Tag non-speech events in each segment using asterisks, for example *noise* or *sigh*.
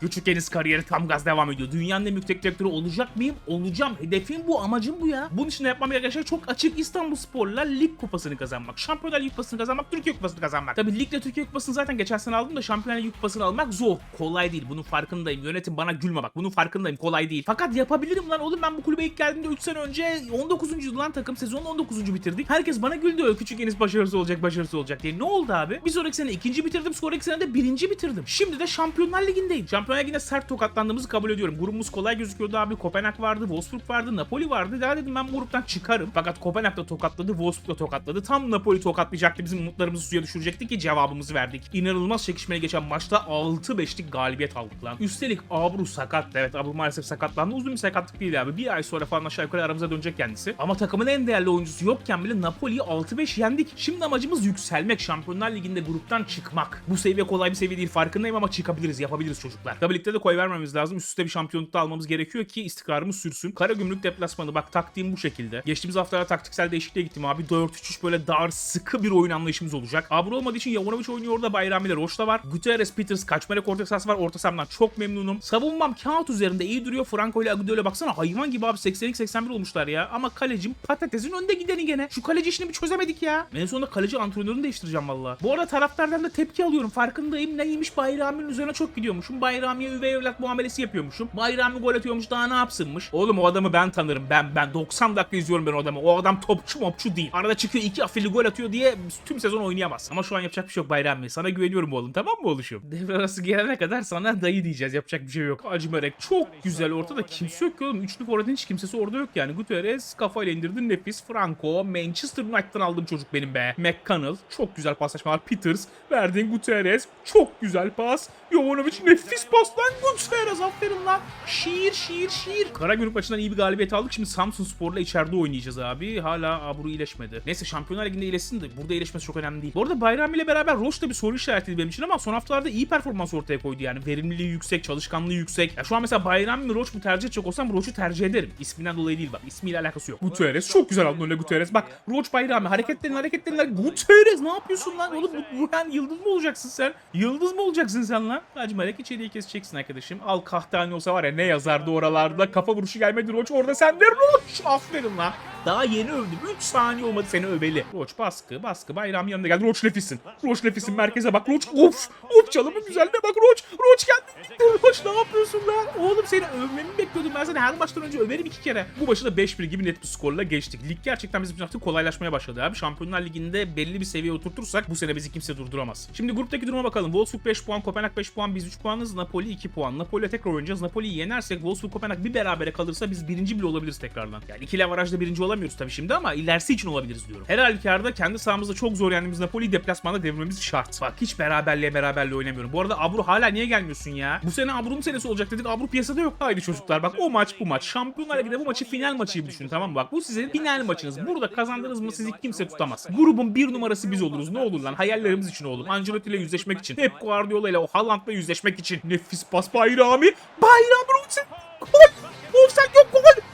Küçük Enis kariyeri tam gaz devam ediyor. Dünyanın en teknik direktörü olacak mıyım? Olacağım. Hedefim bu, amacım bu ya. Bunun için yapmam gereken şey çok açık. İstanbul Spor'la lig kupasını kazanmak. Şampiyonlar Lig kupasını kazanmak, Türkiye kupasını kazanmak. Tabii ligle Türkiye kupasını zaten geçen sene aldım da Şampiyonlar Lig kupasını almak zor. Kolay değil. Bunun farkındayım. Yönetim bana gülme bak. Bunun farkındayım. Kolay değil. Fakat yapabilirim lan oğlum. Ben bu kulübe ilk geldiğimde 3 sene önce 19. lan takım. Sezonun 19. bitirdik. Herkes bana güldü. Küçük Enis başarısı olacak, başarısı olacak diye. Ne oldu abi? Bir sonraki sene ikinci bitirdim. Sonraki sene de birinci bitirdim. Şimdi de Şampiyonlar Ligi'ndeyim. Şampiyonlar Ligi'nde sert tokatlandığımızı kabul ediyorum. Grubumuz kolay gözüküyordu abi. Kopenhag vardı, Wolfsburg vardı, Napoli vardı. Daha dedim ben bu gruptan çıkarım. Fakat Kopenhag da tokatladı, Wolfsburg da tokatladı. Tam Napoli tokatlayacaktı. Bizim umutlarımızı suya düşürecekti ki cevabımızı verdik. İnanılmaz çekişmeli geçen maçta 6-5'lik galibiyet aldık lan. Üstelik Abru sakattı. Evet Abru maalesef sakatlandı. Uzun bir sakatlık değil abi. Bir ay sonra falan aşağı yukarı aramıza dönecek kendisi. Ama takımın en değerli oyuncusu yokken bile Napoli'yi 6-5 yendik. Şimdi amacımız yükselmek. Şampiyonlar Ligi'nde gruptan çıkmak. Bu seviye kolay bir seviye değil farkındayım ama çıkabiliriz, yapabiliriz çocuklar. Tabii ligde de koy vermemiz lazım. Üst üste bir şampiyonluk da almamız gerekiyor ki istikrarımız sürsün. Karagümrük deplasmanı bak taktiğim bu şekilde. Geçtiğimiz haftalarda taktiksel değişikliğe gittim abi. 4-3-3 böyle dar sıkı bir oyun anlayışımız olacak. Abur olmadığı için Yavanovic oynuyor orada. Bayrami ile Roş'ta var. Guterres, Peters kaçma orta sahası var. Orta sahamdan çok memnunum. Savunmam kağıt üzerinde iyi duruyor. Franco ile Agüdö'yle baksana hayvan gibi abi 82-81 olmuşlar ya. Ama kalecim patatesin önde gideni gene. Şu kaleci işini bir çözemedik ya. En sonunda kaleci antrenörünü değiştireceğim valla. Bu arada taraftardan da tepki alıyorum. Farkındayım. Neymiş Bayrami'nin üzerine çok gidiyormuşum. Bayrami'ye üvey evlat muamelesi yapıyormuşum. Bayrami gol atıyormuş daha ne yapsınmış. Oğlum o adamı ben tanırım. Ben ben 90 dakika izliyorum ben o adamı. O adam topçu mopçu değil. Arada çıkıyor iki afilli gol atıyor diye tüm sezon oynayamaz. Ama şu an yapacak bir şey yok Bayrami. Sana güveniyorum oğlum tamam mı oluşum? Devre arası gelene kadar sana dayı diyeceğiz. Yapacak bir şey yok. Acımerek çok güzel ortada kimse yok ki oğlum. Üçlü forvetin hiç kimsesi orada yok yani. Guterres kafayla indirdi nefis. Franco Manchester United'dan aldığım çocuk benim be. McConnell çok güzel paslaşmalar. Peters verdin Guterres çok güzel pas. Jovanovic nefis pas lan Guterres aferin lan. Şiir şiir şiir. Karagümrük maçından iyi bir galibiyet aldık. Şimdi Samsun Spor'la içeride oynayacağız abi. Hala Abru iyileşmedi. Neyse Şampiyonlar Ligi'nde iyileşsin de burada iyileşmesi çok önemli değil. Bu arada Bayram ile beraber Roche da bir soru işaretiydi benim için ama son haftalarda iyi performans ortaya koydu yani. Verimliliği yüksek, çalışkanlığı yüksek. Ya şu an mesela Bayram mı Roche mu tercih edecek olsam Roche'u tercih ederim. İsminden dolayı değil bak. İsmiyle alakası yok. Guterres çok güzel aldın öyle Guterres. Bak Roche Bayram hareketlerin hareketlerin Guterres ne yapıyorsun lan? Oğlum bu, bu yani yıldız mı olacaksın sen? Yıldız mı olacaksın sen lan? Hacı Melek içeriye keseceksin arkadaşım. Al kahtani olsa var ya ne yazardı oralarda. Kafa vuruşu gelmedi Roche orada sen de Roche. Aferin lan. Daha yeni övdüm. 3 saniye olmadı seni öveli. Roç baskı baskı bayram yanına geldi. Roç nefissin. Roç nefissin merkeze bak. Roç of of çalımın güzelliğine bak Roç. Roç geldi. Roç ne yapıyorsun lan? Oğlum seni övmemi bekliyordum. Ben seni her maçtan önce överim iki kere. Bu maçı da 5-1 gibi net bir skorla geçtik. Lig gerçekten bizim için artık kolaylaşmaya başladı abi. Şampiyonlar Ligi'nde belli bir seviye oturtursak bu sene bizi kimse durduramaz. Şimdi gruptaki duruma bakalım. Wolfsburg 5 puan, Kopenhag 5 puan, biz 3 puanız. Napoli 2 puan. Napoli'yle tekrar oynayacağız. Napoli'yi yenersek Wolfsburg Kopenhag bir berabere kalırsa biz birinci bile olabiliriz tekrardan. Yani ikili avarajda birinci olamıyoruz tabii şimdi ama ilerisi için olabiliriz diyorum. Her halükarda kendi sahamızda çok zor yendiğimiz Napoli'yi deplasmanda devirmemiz şart. Bak hiç beraberliğe beraberliğe oynamıyorum. Bu arada Abru hala niye gelmiyorsun ya? Bu sene Abru'nun senesi olacak dedik. Abru piyasada yok. Haydi çocuklar bak o maç bu maç. Şampiyonlar Ligi'nde bu maçı final maçı gibi düşünün tamam mı? Bak bu sizin final maçınız. Burada kazandınız mı sizi kimse tutamaz. Grubun bir numarası biz oluruz. Ne olur lan? Hayallerimiz için oğlum. Ancelotti ile yüzleşmek için. Hep Guardiola ile o Haaland'la yüzleşmek için. Nefis pas Bayrami. Bayram Roçe. Gol. Offside yok gol.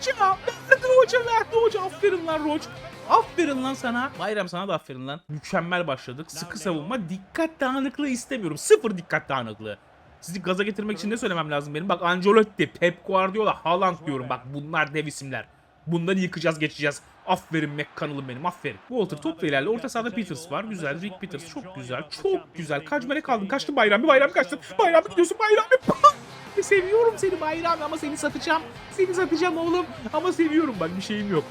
Hoca. Verdi hoca verdi hoca. Aferin lan Roç. Aferin lan sana. Bayram sana da aferin lan. Mükemmel başladık. Sıkı savunma. Dikkat dağınıklığı istemiyorum. Sıfır dikkat dağınıklığı. Sizi gaza getirmek için ne söylemem lazım benim? Bak Ancelotti, Pep Guardiola, Haaland diyorum. Bak bunlar dev isimler. Bunları yıkacağız geçeceğiz. Aferin McConnell'ım benim aferin. Walter top ilerle. Orta sahada Peters var. Güzel. Rick Peters çok güzel. Çok güzel. Kaç melek kaldın? Kaçtın Bayram? Bir Bayram kaçtın. Bayram gidiyorsun Bayram. Seviyorum seni Bayram ama seni satacağım. Seni satacağım oğlum. Ama seviyorum bak bir şeyim yok.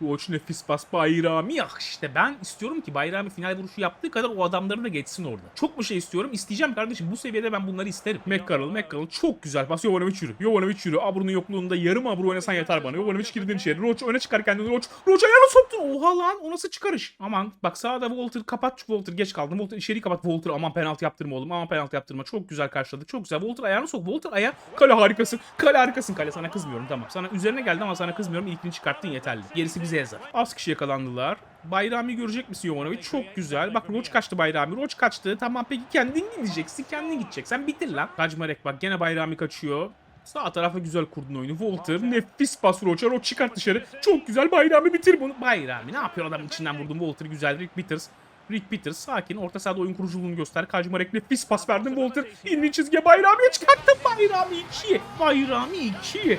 Koç nefis bas Bayrami. Ya işte ben istiyorum ki Bayrami final vuruşu yaptığı kadar o adamları da geçsin orada. Çok mu şey istiyorum? İsteyeceğim kardeşim. Bu seviyede ben bunları isterim. McCarroll, McCarroll çok güzel pas. Jovanovic yürü. Jovanovic yürü. Abru'nun yokluğunda yarım Abru oynasan yeter bana. Jovanovic girdin içeri. Roach öne çıkarken de Roach. Roach ayağını soktun. Oha lan. O nasıl çıkarış? Aman bak sağda Walter kapat. Walter geç kaldın. Walter içeri kapat. Walter aman penaltı yaptırma oğlum. Aman penaltı yaptırma. Çok güzel karşıladık. Çok güzel. Walter ayağını sok. Walter ayağı. Kale harikasın. Kale harikasın. Kale sana kızmıyorum tamam. Sana üzerine geldi ama sana kızmıyorum. İlkini çıkarttın yeterli. Gerisi bize yazar. Az kişi yakalandılar. Bayrami görecek misin Jovanovic? Çok güzel. Bak Roç kaçtı Bayrami. Roç kaçtı. Tamam peki kendin gideceksin. Kendin gideceksin. Bitir lan. Kacmarek bak gene Bayrami kaçıyor. Sağ tarafa güzel kurdun oyunu. Walter nefis pas Roç'a. Roç çıkart dışarı. Çok güzel Bayrami bitir bunu. Bayrami ne yapıyor adamın içinden vurdun Walter güzel. Rick Peters. Rick Peters sakin. Orta sahada oyun kuruculuğunu göster. Kajmarek nefis pas verdin Walter. İndi çizgiye Bayrami'ye çıkarttın. Bayrami 2. Bayrami 2.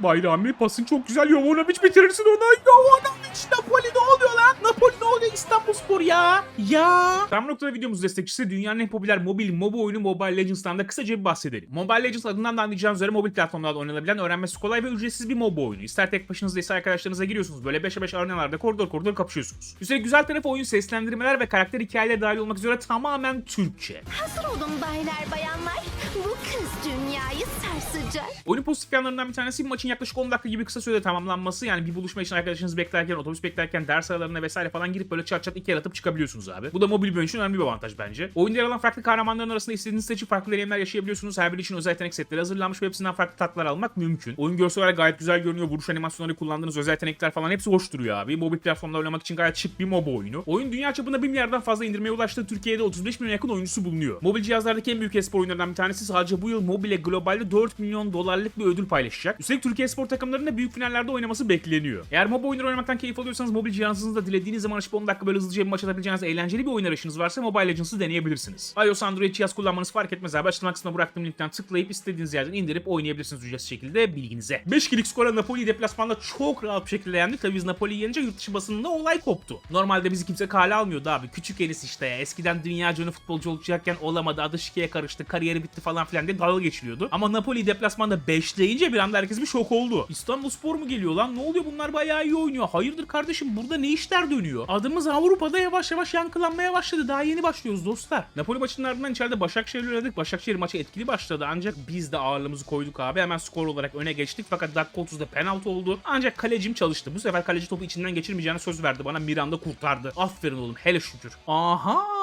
Bayrami pasın çok güzel. Jovanovic bitirirsin onu. Jovanovic Napoli ne oluyor lan? Napoli ne oluyor İstanbulspor ya? Ya. Tam noktada videomuz destekçisi dünyanın en popüler mobil MOBA oyunu Mobile Legends'tan da kısaca bir bahsedelim. Mobile Legends adından da anlayacağınız üzere mobil platformlarda oynanabilen öğrenmesi kolay ve ücretsiz bir MOBA oyunu. İster tek başınızda ise arkadaşlarınızla giriyorsunuz. Böyle 5'e 5 arenalarda koridor koridor kapışıyorsunuz. Üstelik güzel tarafı oyun seslendirmeler ve karakter hikayeleri dahil olmak üzere tamamen Türkçe. Hazır olun baylar bayanlar. Bu kız dünyayı sarsacak. Oyunun pozitif yanlarından bir tanesi maçın yaklaşık 10 dakika gibi kısa sürede tamamlanması. Yani bir buluşma için arkadaşınız beklerken, otobüs beklerken, ders aralarına vesaire falan girip böyle çat çat iki el atıp çıkabiliyorsunuz abi. Bu da mobil bir için önemli bir avantaj bence. Oyunda yer alan farklı kahramanların arasında istediğiniz seçip farklı deneyimler yaşayabiliyorsunuz. Her biri için özel yetenek setleri hazırlanmış ve hepsinden farklı tatlar almak mümkün. Oyun görsel olarak gayet güzel görünüyor. Vuruş animasyonları kullandığınız özel yetenekler falan hepsi hoş duruyor abi. Mobil platformda oynamak için gayet şık bir MOBA oyunu. Oyun dünya çapında 1 milyardan fazla indirmeye ulaştı. Türkiye'de 35 milyon yakın oyuncusu bulunuyor. Mobil cihazlardaki en büyük espor oyunlarından bir tanesi sadece bu yıl mobile globalde 4 milyon dolarlık bir ödül paylaşacak. Üstelik Türkiye spor takımlarının da büyük finallerde oynaması bekleniyor. Eğer MOBA oyunları oynamaktan keyif alıyorsanız mobil cihazınızda dilediğiniz zaman açıp 10 dakika böyle hızlıca bir maç atabileceğiniz eğlenceli bir oyun arayışınız varsa Mobile Legends'ı deneyebilirsiniz. iOS Android cihaz kullanmanız fark etmez abi. Açıklama kısmına bıraktığım linkten tıklayıp istediğiniz yerden indirip oynayabilirsiniz ücretsiz şekilde bilginize. 5 kilik skora Napoli deplasmanda çok rahat bir şekilde yendik. Tabii biz Napoli'yi yenince yurt dışı basınında olay koptu. Normalde bizi kimse kale almıyordu abi. Küçük Enis işte. Eskiden dünya ünlü futbolcu olacakken olamadı. Adı şikeye karıştı. Kariyeri bitti falan filan diye dalga geçiliyordu. Ama Napoli deplasmanda 5'leyince bir anda herkes bir şok oldu. İstanbul Spor mu geliyor lan? Ne oluyor bunlar bayağı iyi oynuyor. Hayırdır kardeşim burada ne işler dönüyor? Adımız Avrupa'da yavaş yavaş yankılanmaya başladı. Daha yeni başlıyoruz dostlar. Napoli maçının ardından içeride Başakşehir'le oynadık. Başakşehir maçı etkili başladı ancak biz de ağırlığımızı koyduk abi. Hemen skor olarak öne geçtik fakat dakika 30'da penaltı oldu. Ancak kalecim çalıştı. Bu sefer kaleci topu içinden geçirmeyeceğine söz verdi bana. Miranda kurtardı. Aferin oğlum hele şükür. Aha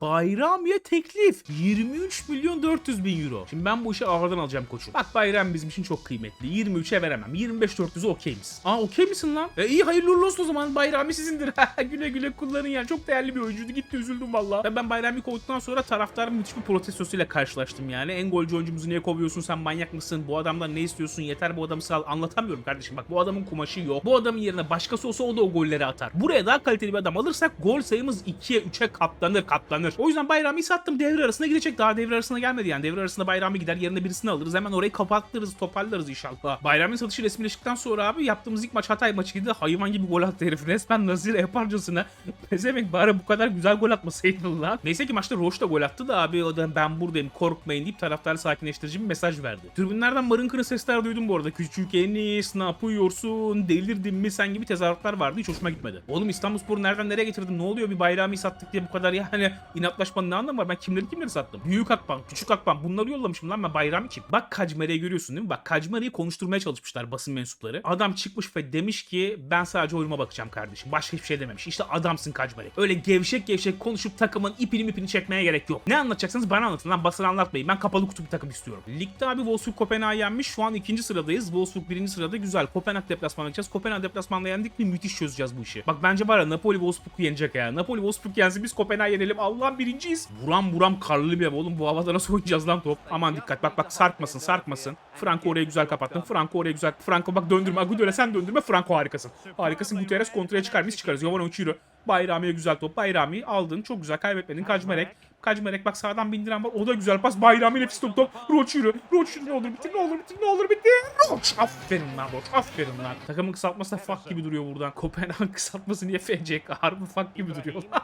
Bayramiye teklif. 23 milyon 400 bin euro. Şimdi ben bu işi ağırdan alacağım koçum. Bak Bayram bizim için çok kıymetli. 23'e veremem. 25-400'e okey misin? Aa okey misin lan? E iyi hayırlı uğurlu olsun o zaman. Bayrami sizindir. *laughs* güle güle kullanın yani. Çok değerli bir oyuncuydu. Gitti üzüldüm valla. Ben, ben Bayrami kovduktan sonra taraftarın müthiş bir protestosuyla karşılaştım yani. En golcü oyuncumuzu niye kovuyorsun sen manyak mısın? Bu adamdan ne istiyorsun? Yeter bu adamı sal. Anlatamıyorum kardeşim. Bak bu adamın kumaşı yok. Bu adamın yerine başkası olsa o da o golleri atar. Buraya daha kaliteli bir adam alırsak gol sayımız 2'ye 3'e katlanır katlanır. O yüzden Bayrami sattım. Devre arasına gidecek. Daha devre arasına gelmedi yani. Devre arasında Bayrami gider. Yerine birisini alırız. Hemen orayı kapattırırız. Toparlarız inşallah. Bayrami'nin satışı resmileştikten sonra abi yaptığımız ilk maç Hatay maçıydı. Hayvan gibi gol attı herif. Resmen Nazir yaparcasına. *laughs* Pezevenk bari bu kadar güzel gol atmasaydın lan. Neyse ki maçta Roş da gol attı da abi o da ben buradayım korkmayın deyip taraftarı sakinleştirici bir mesaj verdi. Tribünlerden marın kırı sesler duydum bu arada. Küçük Enis ne yapıyorsun? Delirdin mi sen gibi tezahüratlar vardı. Hiç hoşuma gitmedi. Oğlum İstanbulspor'u nereden nereye getirdim? Ne oluyor bir bayrağımı sattık diye bu kadar yani inatlaşmanın ne anlamı var? Ben kimleri kimleri sattım? Büyük Akban, Küçük Akban bunları yollamışım lan ben bayrağımı kim? Bak Kacmere'yi görüyorsun değil mi? Bak Kacmere'yi konuşturmaya çalışmışlar basın mensupları. Adam çıkmış ve demiş ki ben sadece oyunuma bakacağım kardeşim. Başka hiçbir şey dememiş. İşte adamsın Kacmere. Öyle gevşek gevşek konuşup takımın ipini ipini çekmeye gerek yok. Ne anlatacaksanız bana anlatın lan basın anlatmayın. Ben kapalı kutu bir takım istiyorum. Ligde abi Wolfsburg Kopenhag'ı yenmiş. Şu an ikinci sıradayız. Wolfsburg birinci sırada. Güzel. Kopenhag deplasmanına gideceğiz. Kopenhag deplasmanla yendik mi müthiş çözeceğiz bu işi. Bak bence var ya Napoli Wolfsburg'u yenecek ya. Napoli Wolfsburg yensin biz Kopenhag yenelim. Allah'ım birinciyiz. Vuram vuram karlı bir ev oğlum. Bu havada nasıl oynayacağız lan top? Aman dikkat. Bak bak sarkmasın sarkmasın. Franco oraya güzel kapattın. Franco oraya güzel. Franco bak döndürme. Agudöle sen döndürme. Franco harikasın. Harikasın. Gutierrez kontraya çıkar. Biz çıkarız. Jovanovic yürü. Bayrami'ye güzel top. Bayrami aldın. Çok güzel kaybetmedin. Kacmerek. Kacmerek bak sağdan bindiren var. O da güzel pas. Bayrami nefis top top. Roç yürü. Roç yürü. Ne olur bitir. Ne olur bitir. Ne olur bitir. Roç. Aferin lan Roç. Aferin lan. Takımın kısaltması da fuck gibi duruyor buradan. Kopenhag kısaltması niye FCK? Harbi fuck gibi duruyor lan.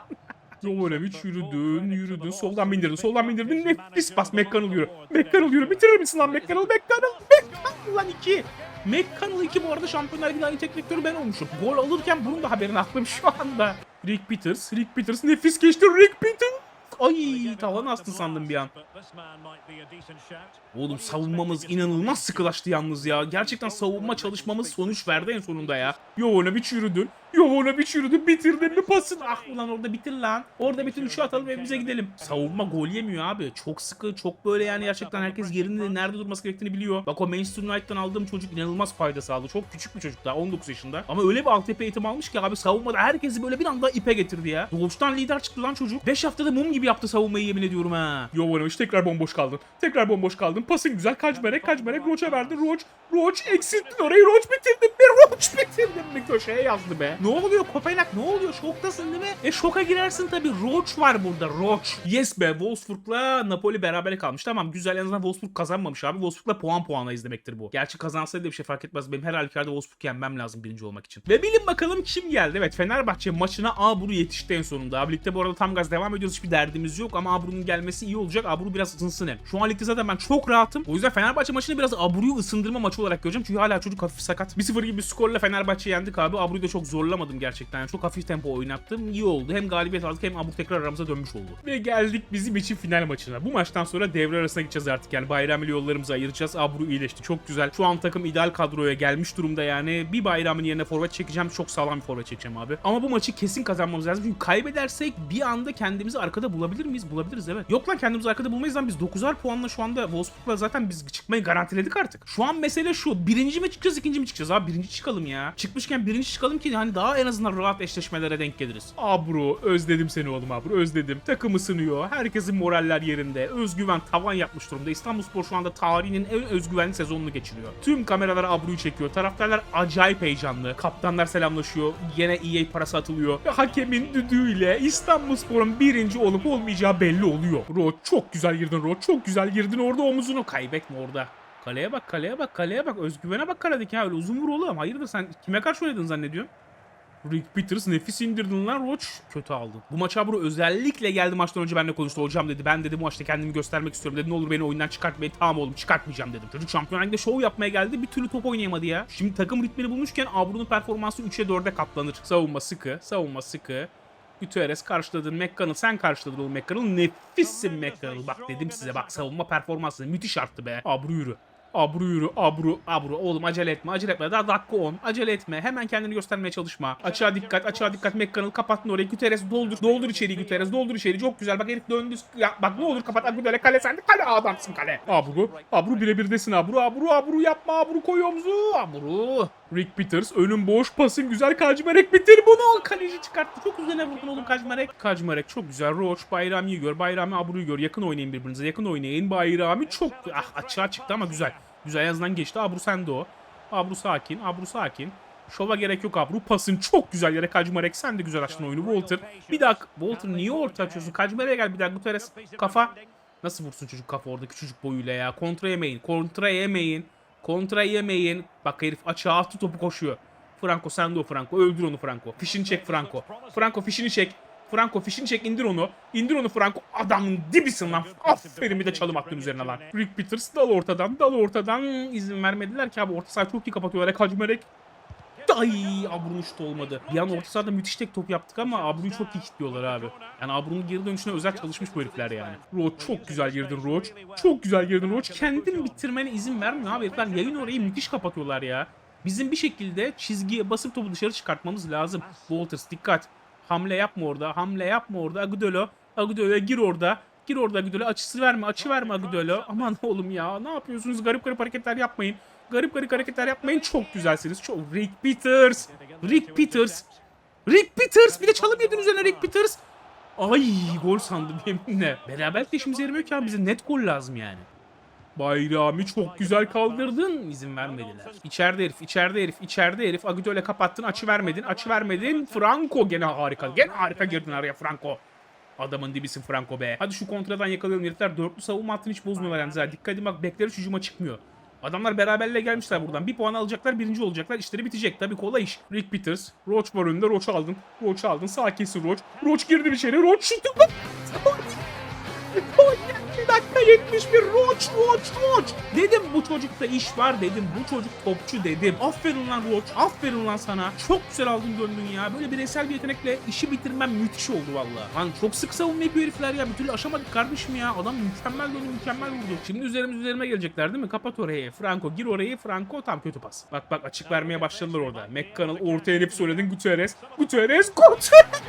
Jovanovic yürüdün, yürüdün. Soldan bindirdin, soldan bindirdin. Nefis pas. McConnell yürü. McConnell yürü. Bitirir misin lan McConnell? McConnell. McConnell lan iki. McConnell 2 bu arada Şampiyonlar Ligi'nin en iyi teknik direktörü ben olmuşum. Gol alırken bunun da haberini aklım şu anda. Rick Peters, Rick Peters nefis geçti Rick Peters. Ay tavan astı sandım bir an. Oğlum savunmamız inanılmaz sıkılaştı yalnız ya. Gerçekten savunma çalışmamız sonuç verdi en sonunda ya. Jovanovic yürüdün. Jovanovic yürüdün. Bitirdin mi pasın? Ah ulan orada bitir lan. Orada bitir üçü atalım evimize gidelim. Savunma gol yemiyor abi. Çok sıkı, çok böyle yani gerçekten herkes yerinde nerede durması gerektiğini biliyor. Bak o Manchester United'dan aldığım çocuk inanılmaz fayda sağladı. Çok küçük bir çocuk daha 19 yaşında. Ama öyle bir altyapı eğitim almış ki abi savunmada herkesi böyle bir anda ipe getirdi ya. Doğuştan lider çıktı lan çocuk. 5 haftada mum gibi yaptı savunmayı yemin ediyorum ha. Jovanovic tekrar bomboş kaldın. Tekrar bomboş kaldın. Pasın güzel. Kaçmerek Kaçmerek Roach'a verdin. Roach Roach eksilttin orayı. Roach bitirdin mi? Roach bitirdin mi? Köşeye yazdı be. Ne oluyor Kopenhag? Ne oluyor? Şoktasın değil mi? E şoka girersin tabii. Roach var burada. Roach. Yes be. Wolfsburg'la Napoli berabere kalmış. Tamam güzel. En azından Wolfsburg kazanmamış abi. Wolfsburg'la puan puana izlemektir bu. Gerçi kazansaydı bir şey fark etmez. Benim her halükarda Wolfsburg yenmem lazım birinci olmak için. Ve bilin bakalım kim geldi? Evet Fenerbahçe maçına Abru yetişti en sonunda. Abi ligde bu arada tam gaz devam ediyoruz. Hiçbir derdimiz yok ama Abru'nun gelmesi iyi olacak. Abru biraz ısınsın hem. Şu an ligde zaten ben çok rahatım. O yüzden Fenerbahçe maçını biraz Abru'yu ısındırma maçı olarak göreceğim. Çünkü hala çocuk hafif sakat. 1-0 gibi bir skorla Fenerbahçe yendik abi. Abru'yu da çok zorlamadım gerçekten. Çok hafif tempo oynattım. İyi oldu. Hem galibiyet aldık hem Abru tekrar aramıza dönmüş oldu. Ve geldik bizim için final maçına. Bu maçtan sonra devre arasına gideceğiz artık. Yani bayram ile yollarımızı ayıracağız. Abru iyileşti. Çok güzel. Şu an takım ideal kadroya gelmiş durumda yani. Bir bayramın yerine forvet çekeceğim. Çok sağlam bir forvet çekeceğim abi. Ama bu maçı kesin kazanmamız lazım. Çünkü kaybedersek bir anda kendimizi arkada bulabilir miyiz? Bulabiliriz evet. Yok lan kendimizi arkada bulmayız lan. Biz 9'ar puanla şu anda Wolfsburg'la zaten biz çıkmayı garantiledik artık. Şu an mesele şu. Birinci mi çıkacağız ikinci mi çıkacağız abi? Birinci çıkalım ya. Çıkmışken birinci çıkalım ki hani daha en azından rahat eşleşmelere denk geliriz. Abru özledim seni oğlum Abru özledim. Takım ısınıyor. Herkesin moraller yerinde. Özgüven tavan yapmış durumda. İstanbulspor şu anda tarihinin en özgüvenli sezonunu geçiriyor. Tüm kameralar Abru'yu çekiyor. Taraftarlar acayip heyecanlı. Kaptanlar selamlaşıyor. Yine EA parası atılıyor. Ve hakemin düdüğüyle İstanbulspor'un birinci olup olmayacağı belli oluyor. Ro çok güzel girdin Ro. Çok güzel girdin orada omuzunu. Kaybetme orada. Kaleye bak, kaleye bak, kaleye bak. Özgüvene bak kaledeki ha. Öyle uzun vur oğlum. Hayırdır sen kime karşı oynadın zannediyorsun? Rick Peters nefis indirdin lan Roach. Kötü aldın. Bu maç Abro özellikle geldi maçtan önce benimle konuştu. Hocam dedi ben dedi bu maçta kendimi göstermek istiyorum dedi. Ne olur beni oyundan çıkartmayın. Tamam oğlum çıkartmayacağım dedim. Çocuk Şampiyonlar Ligi'nde şov yapmaya geldi. Bir türlü top oynayamadı ya. Şimdi takım ritmini bulmuşken Abro'nun performansı 3'e 4'e katlanır. Savunma sıkı. Savunma sıkı. Gutierrez karşıladın. McConnell sen karşıladın oğlum McConnell. Nefissin McConnell. Bak dedim size bak savunma performansı müthiş arttı be. Abru yürü. Abru yürü, abru, abru. Oğlum acele etme, acele etme. Daha dakika 10. Acele etme. Hemen kendini göstermeye çalışma. Açığa dikkat, açığa dikkat. McConnell kapattın orayı. Guterres doldur. Doldur içeriği Guterres. Doldur içeriği. Çok güzel. Bak herif döndü. Ya, bak ne olur kapat. Böyle kale sende. Kale adamsın kale. Abru. Abru birebirdesin abru. Abru, abru yapma. Abru koy omzu. Abru. Rick Peters. Önün boş. Pasın güzel. Kacmerek bitir bunu. Kaleci çıkarttı. Çok üzerine vurdun oğlum Kacmerek. Kacmerek çok güzel. Roach. Bayrami'yi gör. Bayrami Abru'yu gör. Yakın oynayın birbirinize. Yakın oynayın. Bayrami çok... Ah açığa çıktı ama güzel. Güzel en azından geçti. Abru sende o. Abru sakin. Abru sakin. Şova gerek yok Abru. Pasın çok güzel yere Kacmarek. Sen de güzel açtın oyunu. Walter. Bir daha. Walter niye orta açıyorsun? Kacmarek'e gel bir daha. Guterres. Kafa. Nasıl vursun çocuk kafa orada küçücük boyuyla ya. Kontra yemeyin. Kontra yemeyin. Kontra yemeyin. Bak herif açığa attı topu koşuyor. Franco sen de o Franco. Öldür onu Franco. Fişini çek Franco. Franco fişini çek. Franco fişini çek indir onu. İndir onu Franco. Adamın dibisin lan. Aferin bir de çalım attın üzerine lan. Rick Peters dal ortadan dal ortadan. izin vermediler ki abi orta sahayı çok iyi kapatıyorlar. Kacmerek. Ay Abru'nun şutu olmadı. Bir an orta sahada müthiş tek top yaptık ama Abru'yu çok iyi kilitliyorlar abi. Yani Abru'nun geri dönüşüne özel çalışmış bu herifler yani. Roach çok güzel girdin Roach. Çok güzel girdin Roach. Kendin bitirmene izin vermiyor abi herifler. Yayın orayı müthiş kapatıyorlar ya. Bizim bir şekilde çizgiye basıp topu dışarı çıkartmamız lazım. Walters dikkat. Hamle yapma orada. Hamle yapma orada. Agudelo. Agudelo gir orada. Gir orada Agudelo. Açısı verme. Açı verme Agudelo. Aman oğlum ya. Ne yapıyorsunuz? Garip garip hareketler yapmayın. Garip garip hareketler yapmayın. Çok güzelsiniz. Çok. Rick Peters. Rick Peters. Rick Peters. Bir de çalım yedin üzerine Rick Peters. Ay gol sandım yeminle. Beraberlik de işimize yaramıyor ki abi. Bize net gol lazım yani. Bayrami çok güzel kaldırdın. İzin vermediler. İçeride herif, içeride herif, içeride herif. Agüdö'yle kapattın, açı vermedin, açı vermedin. Franco gene harika. Gene harika girdin araya Franco. Adamın dibisin Franco be. Hadi şu kontradan yakalayalım herifler. Dörtlü savunma hattını hiç bozmuyorlar yalnız. Dikkat edin bak bekleri hücuma çıkmıyor. Adamlar beraberliğe gelmişler buradan. Bir puan alacaklar, birinci olacaklar. İşleri bitecek. Tabii kolay iş. Rick Peters. Roach var önünde. Roach aldın. Roach aldın. Sakinsin Roach. Roach girdi içeri. Roach şutu. Bir dakika 71 Roach Roach Roach. Dedim bu çocukta iş var dedim. Bu çocuk topçu dedim. Aferin lan Roach. Aferin lan sana. Çok güzel aldın döndün ya. Böyle bireysel bir yetenekle işi bitirmem müthiş oldu valla. Lan çok sık savunma yapıyor herifler ya. Bir türlü aşamadık kardeşim ya. Adam mükemmel döndü mükemmel vurdu. Şimdi üzerimiz üzerime gelecekler değil mi? Kapat orayı. Franco gir orayı. Franco tam kötü pas. Bak bak açık vermeye başladılar orada. McConnell ortaya inip söyledin Gutierrez. Gutierrez *laughs* Gutierrez.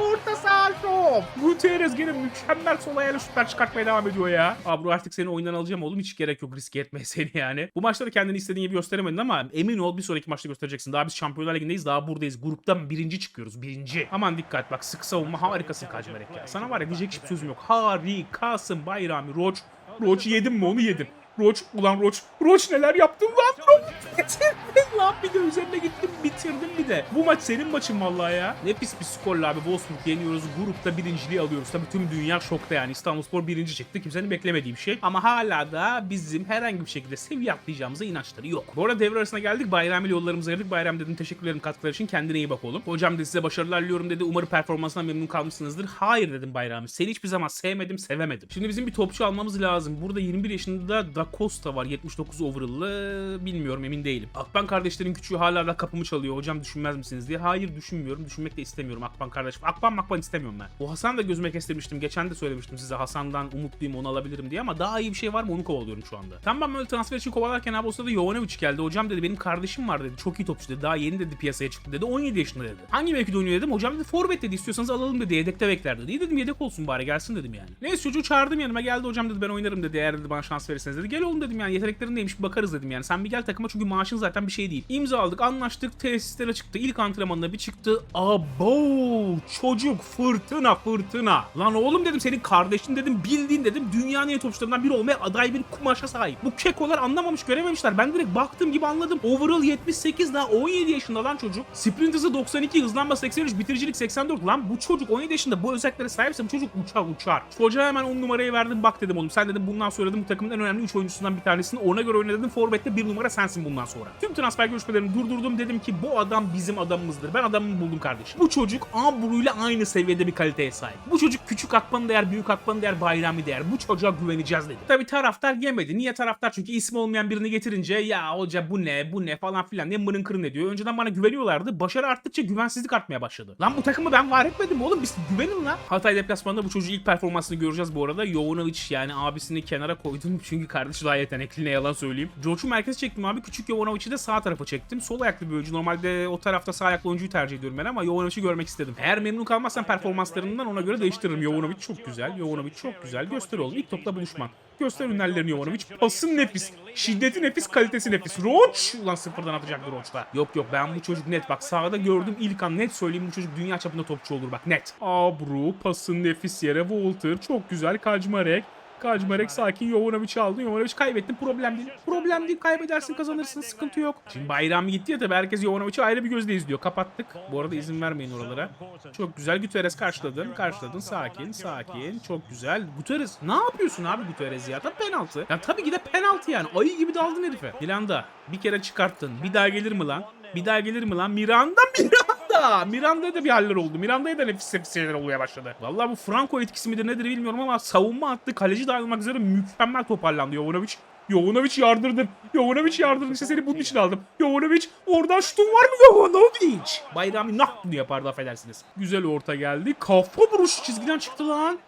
Orta saha şov. Gutierrez gene mükemmel sol ayağıyla şutlar çıkartmaya devam ediyor ya. Abru artık seni oyundan alacağım oğlum. Hiç gerek yok riske etmeye *laughs* seni yani. Bu maçları kendini istediğin gibi gösteremedin ama emin ol bir sonraki maçta göstereceksin. Daha biz Şampiyonlar Ligi'ndeyiz. Daha buradayız. Gruptan birinci çıkıyoruz. Birinci. Aman dikkat bak sık savunma harikasın Kacmerek ya. Sana var ya diyecek hiçbir sözüm yok. Harikasın Bayrami. Roç. Roç yedim mi onu yedim. Roç ulan Roç. Roç neler yaptın lan? Roç bitirdin lan bir de üzerine gittim bitirdim bir de. Bu maç senin maçın vallahi ya. Nefis bir skorla abi Wolfsburg yeniyoruz. Grupta birinciliği alıyoruz. Tabii tüm dünya şokta yani. İstanbulspor birinci çıktı. Kimsenin beklemediği bir şey. Ama hala da bizim herhangi bir şekilde seviye atlayacağımıza inançları yok. Bu arada devre arasına geldik. Bayram ile yollarımızı ayırdık. Bayram dedim teşekkür ederim katkılar için. Kendine iyi bak oğlum. Hocam dedi size başarılar diliyorum dedi. Umarım performansından memnun kalmışsınızdır. Hayır dedim Bayram'ı. Seni hiçbir zaman sevmedim, sevemedim. Şimdi bizim bir topçu almamız lazım. Burada 21 yaşında Da Costa var. 79 overall'lı. Bilmiyorum emin değilim. Akban kardeşlerin küçüğü hala da kapımı çalıyor. Hocam düşünmez misiniz diye. Hayır düşünmüyorum. Düşünmek de istemiyorum Akban kardeşim. Akban makban istemiyorum ben. Bu Hasan da gözüme kestirmiştim. Geçen de söylemiştim size Hasan'dan umutluyum onu alabilirim diye ama daha iyi bir şey var mı onu kovalıyorum şu anda. Tam ben böyle transfer için kovalarken abi o sırada Jovanovic geldi. Hocam dedi benim kardeşim var dedi. Çok iyi topçu dedi. Daha yeni dedi piyasaya çıktı dedi. 17 yaşında dedi. Hangi mevkide oynuyor dedim. Hocam dedi forvet dedi. İstiyorsanız alalım dedi. Yedekte bekler dedi. İyi dedim yedek olsun bari gelsin dedim yani. Neyse çocuğu çağırdım yanıma geldi hocam dedi ben oynarım dedi. Eğer dedi bana şans verirseniz dedi. Gel oğlum dedim yani yeteneklerin neymiş bakarız dedim yani. Sen bir gel takıma çünkü maaşın zaten bir şey değil. İmza aldık anlaştık tesislere çıktı. İlk antrenmanına bir çıktı. Abo çocuk fırtına fırtına. Lan oğlum dedim senin kardeşin dedim bildiğin dedim dünyanın en topçularından biri olmaya aday bir kumaşa sahip. Bu kekolar anlamamış görememişler. Ben direkt baktığım gibi anladım. Overall 78 daha 17 yaşında lan çocuk. Sprint hızı 92 hızlanma 83 bitiricilik 84 lan bu çocuk 17 yaşında bu özelliklere sahipse bu çocuk uçar uçar. Çocuğa hemen 10 numarayı verdim bak dedim oğlum sen dedim bundan sonra dedim bu takımın en önemli 3 oyuncusundan bir tanesini ona göre oyna dedim forvette 1 numara sensin bundan sonra. Tüm transfer görüşmelerimi durdurdum dedim ki bu adam bizim adamımızdır. Ben adamımı buldum kardeşim. Bu çocuk Ambru ile aynı seviyede bir kaliteye sahip. Bu çocuk küçük akbanı değer, büyük akbanı değer, bayrami değer. Bu çocuğa güveneceğiz dedi. Tabi taraftar yemedi. Niye taraftar? Çünkü isim olmayan birini getirince ya hoca bu ne bu ne falan filan diye mırın kırın ediyor. Önceden bana güveniyorlardı. Başarı arttıkça güvensizlik artmaya başladı. Lan bu takımı ben var etmedim oğlum. Biz güvenin lan. Hatay deplasmanında bu çocuğun ilk performansını göreceğiz bu arada. Jovanovic yani abisini kenara koydum. *laughs* Çünkü kardeşi daha yetenekli ne yalan söyleyeyim. George'u merkez çektim abi. Küçük Jovanovic'i de sağ tarafa çektim. Sol ayaklı bir oyuncu. Normalde o tarafta sağ ayaklı oyuncuyu tercih ediyorum ben ama Jovanovic'i görmek istedim. Eğer memnun kalmazsan performanslarından ona göre değiştiririm. Jovanovic çok güzel. Jovanovic çok güzel. Göster oğlum. İlk topla buluşman. Göster ünlülerini Jovanovic. Pasın nefis. Şiddeti nefis, kalitesi nefis. Roç! Ulan sıfırdan atacaktı Roç'la. Yok yok ben bu çocuk net bak sahada gördüm ilk an net söyleyeyim bu çocuk dünya çapında topçu olur bak net. Abru, pasın nefis yere Walter. Çok güzel Kacmarek. Kacmarek sakin Jovanovic aldı. Jovanovic kaybettin problem değil. Problem değil kaybedersin kazanırsın sıkıntı yok. Şimdi bayram gitti ya tabi herkes Jovanovic'i ayrı bir gözle izliyor. Kapattık. Bu arada izin vermeyin oralara. Çok güzel Guterres karşıladın. Karşıladın sakin sakin. Çok güzel. Guterres ne yapıyorsun abi Guterres ya? Tabii penaltı. Ya tabii ki de penaltı yani. Ayı gibi daldın herife. Miranda bir kere çıkarttın. Bir daha gelir mi lan? Bir daha gelir mi lan? Miranda Miranda. Miranda'ya da bir haller oldu. Miranda'ya da nefis nefis şeyler olmaya başladı. Vallahi bu Franco etkisi midir nedir bilmiyorum ama savunma attı. Kaleci de ayrılmak üzere mükemmel toparlandı Jovanovic. Jovanovic yardırdın. Jovanovic yardırdın. İşte seni bunun için aldım. Jovanovic oradan şutun var mı Jovanovic? Bayrami nah bunu yapardı affedersiniz. Güzel orta geldi. Kafa vuruşu çizgiden çıktı lan.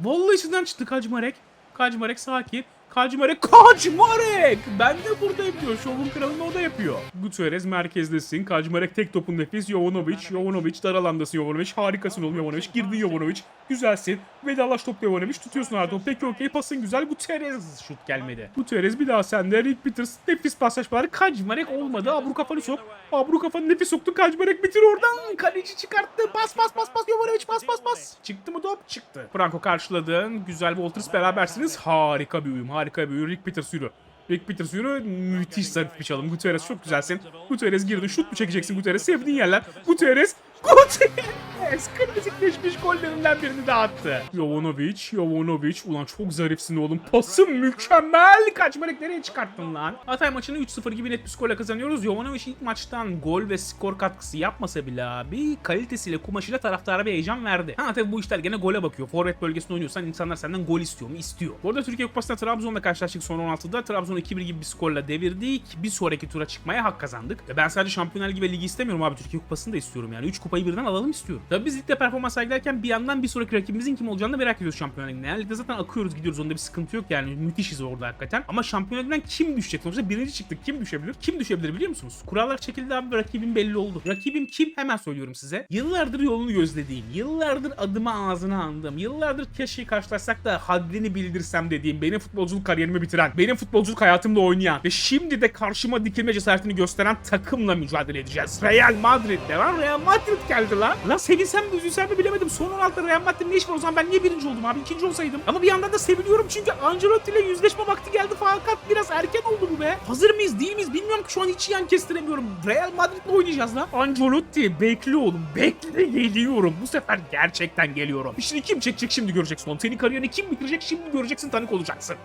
Vallahi çizgiden çıktı Kacmarek. Kacmarek sakin. Kacmarek Kacmarek! Ben de buradayım diyor. Şovun kralını o da yapıyor. Gutierrez merkezdesin. Kacmarek tek topun nefis. Jovanovic. Jovanovic dar alandasın Jovanovic. Harikasın oğlum Jovanovic. Girdin Jovanovic. Güzelsin. Vedalaş top Jovanovic. Tutuyorsun Ardon. Peki okey pasın güzel. Gutierrez şut gelmedi. Gutierrez bir daha sende. Rick Peters nefis paslaşmalar. Kacmarek olmadı. Abru kafanı sok. Abru kafanı nefis soktu. Kacmarek bitir oradan. Kaleci çıkarttı. Bas bas bas bas. Jovanovic bas bas bas. Çıktı mı top? Çıktı. Franco karşıladın. Güzel Walters berabersiniz. Harika bir uyum. Harika bir uyum. Rick Peters yürü. Rick Peters yürü. Müthiş zarif bir çalım. Gutierrez çok güzelsin. Gutierrez girdin. Şut mu çekeceksin Gutierrez? Sevdiğin yerler. Gutierrez. Gutierrez. Klasikleşmiş gollerinden birini daha attı. Jovanovic. Jovanovic. Ulan çok zarifsin oğlum. Pasın mükemmel. Kaçmalık nereye çıkarttın lan? Hatay maçını 3-0 gibi net bir skorla kazanıyoruz. Jovanovic ilk maçtan gol ve skor katkısı yapmasa bile abi kalitesiyle kumaşıyla taraftara bir heyecan verdi. Ha tabi bu işler gene gole bakıyor. Forvet bölgesinde oynuyorsan insanlar senden gol istiyor mu? İstiyor. Bu arada Türkiye Kupası'nda Trabzon'la karşılaştık son 16'da. Trabzon'u 2-1 gibi bir skorla devirdik. Bir sonraki tura çıkmaya hak kazandık. E ben sadece Şampiyonlar ve Ligi istemiyorum abi. Türkiye Kupası'nı da istiyorum yani. 3 kupa kupayı birden alalım istiyorum. Tabii biz ligde performans sergilerken bir yandan bir sonraki rakibimizin kim olacağını da merak ediyoruz Şampiyonlar Ligi'nde. Yani ligde zaten akıyoruz gidiyoruz onda bir sıkıntı yok yani müthişiz orada hakikaten. Ama Ligi'nden kim düşecek? Sonuçta birinci çıktık kim düşebilir? Kim düşebilir biliyor musunuz? Kurallar çekildi abi rakibim belli oldu. Rakibim kim? Hemen söylüyorum size. Yıllardır yolunu gözlediğim, yıllardır adıma ağzına andığım, yıllardır keşke karşılaşsak da haddini bildirsem dediğim, benim futbolculuk kariyerimi bitiren, benim futbolculuk hayatımda oynayan ve şimdi de karşıma dikilme cesaretini gösteren takımla mücadele edeceğiz. Real Madrid'de lan Real Madrid geldi lan. Lan sevinsem mi üzülsem mi bilemedim. Son 16'da Real Madrid ne iş var o zaman ben niye birinci oldum abi ikinci olsaydım. Ama bir yandan da seviniyorum çünkü Ancelotti ile yüzleşme vakti geldi fakat biraz erken oldu bu be. Hazır mıyız değil miyiz bilmiyorum ki şu an hiç yan kestiremiyorum. Real Madrid'le oynayacağız lan. Ancelotti bekle oğlum bekle geliyorum. Bu sefer gerçekten geliyorum. İşini kim çekecek şimdi göreceksin oğlum. Senin kariyerini kim bitirecek şimdi göreceksin tanık olacaksın.